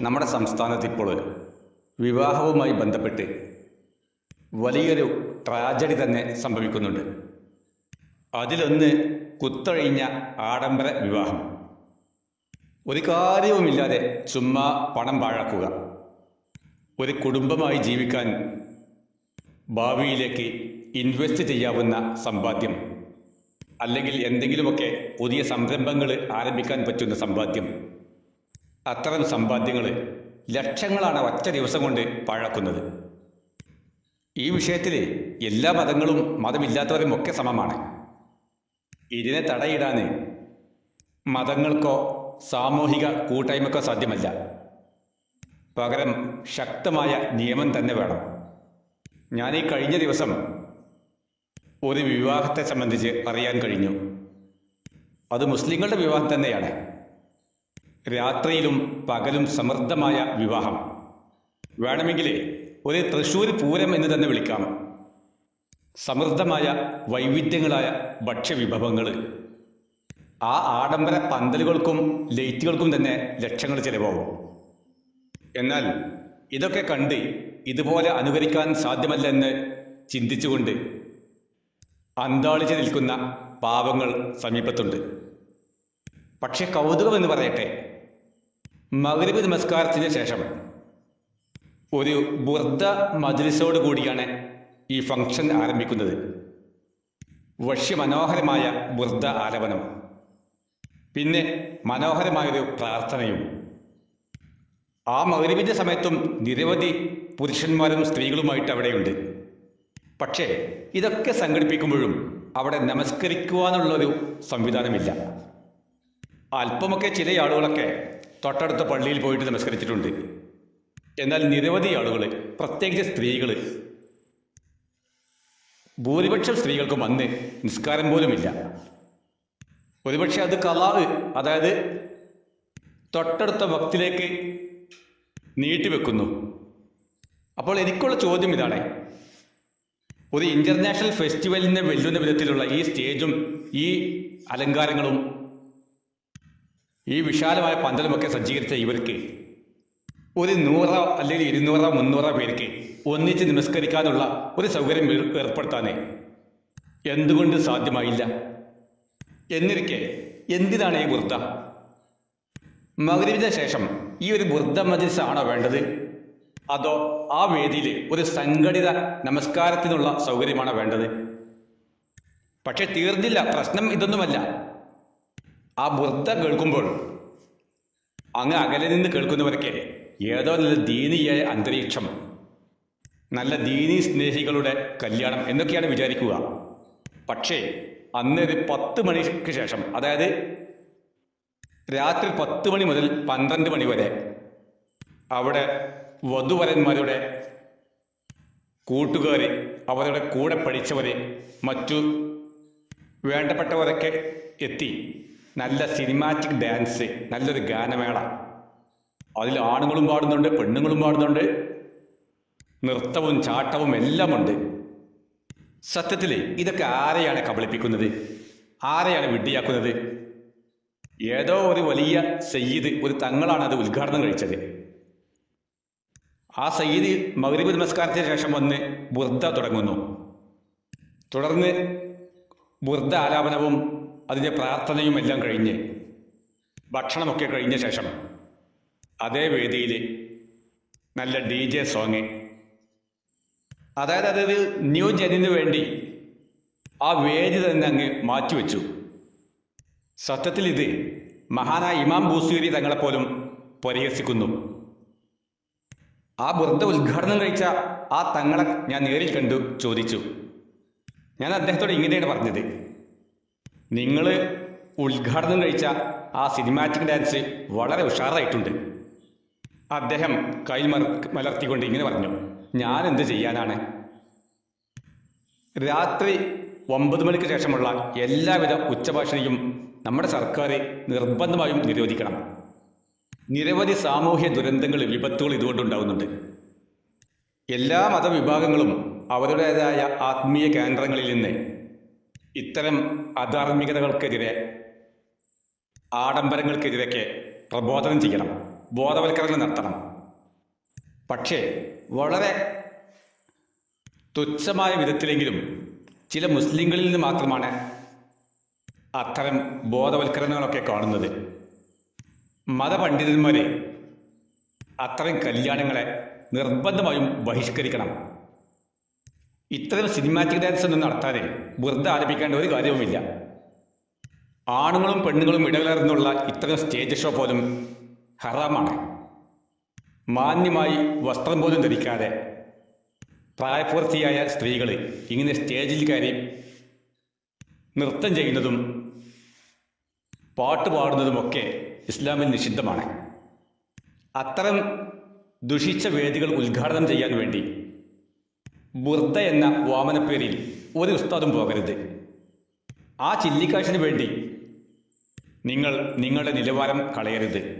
നമ്മുടെ സംസ്ഥാനത്ത് ഇപ്പോൾ വിവാഹവുമായി ബന്ധപ്പെട്ട് വലിയൊരു ട്രാജഡി തന്നെ സംഭവിക്കുന്നുണ്ട്. അതിലൊന്ന് കുത്തഴിഞ്ഞ ആഡംബര വിവാഹം. ഒരു കാര്യവുമില്ലാതെ ചുമ്മാ പണം പാഴാക്കുക. ഒരു കുടുംബമായി ജീവിക്കാൻ ഭാവിയിലേക്ക് ഇൻവെസ്റ്റ് ചെയ്യാവുന്ന സമ്പാദ്യം. അല്ലെങ്കിൽ എന്തെങ്കിലുമൊക്കെ പുതിയ സംരംഭങ്ങൾ ആരംഭിക്കാൻ പറ്റുന്ന സമ്പാദ്യം. അത്തരം സമ്പാദ്യങ്ങൾ ലക്ഷങ്ങളാണ് ഒറ്റ ദിവസം കൊണ്ട് പാഴാക്കുന്നത്. ഈ വിഷയത്തിൽ എല്ലാ മതങ്ങളും മതമില്ലാത്തവരും ഒക്കെ സമമാണ്. ഇതിനെ തടയിടാൻ മതങ്ങൾക്കോ സാമൂഹിക കൂട്ടായ്മക്കോ സാധ്യമല്ല. പകരം ശക്തമായ നിയമം തന്നെ വേണം. ഞാൻ ഈ കഴിഞ്ഞ ദിവസം ഒരു വിവാഹത്തെ സംബന്ധിച്ച് അറിയാൻ കഴിഞ്ഞു. അത് മുസ്ലിങ്ങളുടെ വിവാഹം തന്നെയാണ്. രാത്രിയിലും പകലും സമൃദ്ധമായ വിവാഹം. വേണമെങ്കിൽ ഒരേ തൃശ്ശൂർ പൂരം എന്ന് തന്നെ വിളിക്കാം. സമൃദ്ധമായ വൈവിധ്യങ്ങളായ ഭക്ഷ്യവിഭവങ്ങൾ ആ ആഡംബര പന്തലുകൾക്കും ലൈറ്റുകൾക്കും തന്നെ ലക്ഷങ്ങൾ ചിലവാകും. എന്നാൽ ഇതൊക്കെ കണ്ട് ഇതുപോലെ അനുകരിക്കാൻ സാധ്യമല്ലെന്ന് ചിന്തിച്ചുകൊണ്ട് അന്താളിച്ച് നിൽക്കുന്ന പാവങ്ങൾ സമീപത്തുണ്ട്. പക്ഷെ കൗതുകം എന്ന് പറയട്ടെ മകരവ് നമസ്കാരത്തിന് ശേഷം ഒരു ബുർദ മജ്ലിസോട് കൂടിയാണ് ഈ ഫംഗ്ഷൻ ആരംഭിക്കുന്നത്. വശ്യമനോഹരമായ ബുർദ ആലപനം. പിന്നെ മനോഹരമായൊരു പ്രാർത്ഥനയും. ആ മകരവിന്റെ സമയത്തും നിരവധി പുരുഷന്മാരും സ്ത്രീകളുമായിട്ട് അവിടെയുണ്ട്. പക്ഷേ ഇതൊക്കെ സംഘടിപ്പിക്കുമ്പോഴും അവിടെ നമസ്കരിക്കുവാനുള്ളൊരു സംവിധാനമില്ല. അല്പമൊക്കെ ചില ആളുകളൊക്കെ തൊട്ടടുത്ത പള്ളിയിൽ പോയിട്ട് നമസ്കരിച്ചിട്ടുണ്ട്. എന്നാൽ നിരവധി ആളുകൾ പ്രത്യേകിച്ച് സ്ത്രീകൾ ഭൂരിപക്ഷം സ്ത്രീകൾക്കും അന്ന് നിസ്കാരം പോലുമില്ല. ഒരുപക്ഷെ അത് കലാ അതായത് തൊട്ടടുത്ത ഭക്തിലേക്ക് നീട്ടിവെക്കുന്നു അപ്പോൾ എനിക്കുള്ള ചോദ്യം ഇതാണ്. ഒരു ഇന്റർനാഷണൽ ഫെസ്റ്റിവലിനെ വെല്ലുന്ന വിധത്തിലുള്ള ഈ സ്റ്റേജും ഈ അലങ്കാരങ്ങളും ഈ വിശാലമായ പന്തലുമൊക്കെ സജ്ജീകരിച്ച ഇവർക്ക് ഒരു നൂറോ അല്ലെങ്കിൽ ഇരുന്നൂറോ മുന്നൂറോ പേർക്ക് ഒന്നിച്ച് നമസ്കരിക്കാനുള്ള ഒരു സൗകര്യം ഏർ- ഏർപ്പെടുത്താനേ. എന്തുകൊണ്ട് സാധ്യമായില്ല? എന്നിരിക്കെ എന്തിനാണ് ഈ ബുർദ മകരവിന് ശേഷം ഈ ഒരു ബുർദ മജിൽസ് ആണോ വേണ്ടത്? അതോ ആ വേദിയിൽ ഒരു സംഘടിത നമസ്കാരത്തിനുള്ള സൗകര്യമാണോ വേണ്ടത്? പക്ഷെ തീർന്നില്ല പ്രശ്നം ഇതൊന്നുമല്ല. ആ ബുർദ കേൾക്കുമ്പോൾ അങ്ങ് അകലെ നിന്ന് കേൾക്കുന്നവരൊക്കെ ഏതോ നല്ല ദീനിയായ അന്തരീക്ഷം നല്ല ദീനി സ്നേഹികളുടെ കല്യാണം എന്നൊക്കെയാണ് വിചാരിക്കുക. പക്ഷേ അന്ന് ഒരു പത്ത് മണിക്ക് ശേഷം അതായത് രാത്രി പത്ത് മണി മുതൽ പന്ത്രണ്ട് മണി വരെ അവിടെ വധുവരന്മാരുടെ കൂട്ടുകാർ അവരുടെ കൂടെ പഠിച്ചവർ മറ്റു വേണ്ടപ്പെട്ടവരൊക്കെ എത്തി. നല്ല സിനിമാറ്റിക് ഡാൻസ് നല്ലൊരു ഗാനമേള. അതിൽ ആണുങ്ങളും പാടുന്നുണ്ട് പെണ്ണുങ്ങളും പാടുന്നുണ്ട്. നൃത്തവും ചാട്ടവും എല്ലാം ഉണ്ട് സത്യത്തിൽ ഇതൊക്കെ ആരെയാണ് കബളിപ്പിക്കുന്നത്? ആരെയാണ് വിഡ്ഢിയാക്കുന്നത്? ഏതോ ഒരു വലിയ സയ്യിദ് ഒരു തങ്ങളാണ് അത് ഉദ്ഘാടനം കഴിച്ചത്. ആ സയ്യിദ് മഗ്രിബ് നമസ്കാരത്തിന് ശേഷം വന്ന് ബുർദ തുടങ്ങുന്നു. തുടർന്ന് ബുർദ ആലാപനവും അതിന്റെ പ്രാർത്ഥനയും എല്ലാം കഴിഞ്ഞ് ഭക്ഷണമൊക്കെ കഴിഞ്ഞ ശേഷം അതേ വേദിയിൽ നല്ല ഡി ജെ സോങ്. അതായത് അതൊരു ന്യൂ ജനിന് വേണ്ടി ആ വേദി തന്നെ അങ്ങ് മാറ്റിവെച്ചു. സത്യത്തിൽ ഇത് മഹാനായ ഇമാം ബൂസൂരി തങ്ങളെപ്പോലും പരിഹസിക്കുന്നു. ആ വൃദ്ധ ഉദ്ഘാടനം കഴിച്ച ആ തങ്ങളെ ഞാൻ നേരിൽ കണ്ടു ചോദിച്ചു. ഞാൻ അദ്ദേഹത്തോട് ഇങ്ങനെയാണ് പറഞ്ഞത്. നിങ്ങൾ ഉദ്ഘാടനം കഴിച്ച ആ സിനിമാറ്റിക് ഡാൻസ് വളരെ ഉഷാറായിട്ടുണ്ട്. അദ്ദേഹം കൈ മല- മലർത്തിക്കൊണ്ട് ഇങ്ങനെ പറഞ്ഞു ഞാൻ എന്ത് ചെയ്യാനാണ്? രാത്രി ഒമ്പത് മണിക്ക് ശേഷമുള്ള എല്ലാവിധ ഉച്ചഭാഷണിയും നമ്മുടെ സർക്കാർ നിർബന്ധമായും നിരോധിക്കണം. നിരവധി സാമൂഹ്യ ദുരന്തങ്ങൾ വിപത്തുകൾ ഇതുകൊണ്ടുണ്ടാകുന്നുണ്ട് എല്ലാ മതവിഭാഗങ്ങളും അവരുടേതായ ആത്മീയ കേന്ദ്രങ്ങളിൽ നിന്ന് ഇത്തരം അധാർമികതകൾക്കെതിരെ ആഡംബരങ്ങൾക്കെതിരെയൊക്കെ പ്രബോധനം ചെയ്യണം ബോധവൽക്കരണം നടത്തണം. പക്ഷേ വളരെ തുച്ഛമായ വിധത്തിലെങ്കിലും ചില മുസ്ലിങ്ങളിൽ നിന്ന് മാത്രമാണ് അത്തരം ബോധവൽക്കരണങ്ങളൊക്കെ കാണുന്നത്. മതപണ്ഡിതന്മാരെ അത്തരം കല്യാണങ്ങളെ നിർബന്ധമായും ബഹിഷ്കരിക്കണം. ഇത്തരം സിനിമാറ്റിക് ഡാൻസ് ഒന്നും നടത്താതെ വെറുതെ ആരംഭിക്കേണ്ട ഒരു കാര്യവുമില്ല. ആണുങ്ങളും പെണ്ണുങ്ങളും ഇടകലർന്നുള്ള ഇത്തരം സ്റ്റേജ് ഷോ പോലും ഹറാമാണ്. മാന്യമായി വസ്ത്രം പോലും ധരിക്കാതെ പ്രായപൂർത്തിയായ സ്ത്രീകൾ ഇങ്ങനെ സ്റ്റേജിൽ കയറി നൃത്തം ചെയ്യുന്നതും പാട്ട് പാടുന്നതുമൊക്കെ ഇസ്ലാമിൽ നിഷിദ്ധമാണ്. അത്തരം ദുഷിച്ച വേദികൾ ഉദ്ഘാടനം ചെയ്യാൻ വേണ്ടി ബുർദ എന്ന വാമനപ്പേരിൽ ഒരു ഉസ്താദും പോകരുത്. ആ ചില്ലിക്കാശിന് വേണ്ടി നിങ്ങൾ നിങ്ങളുടെ നിലവാരം കളയരുത്.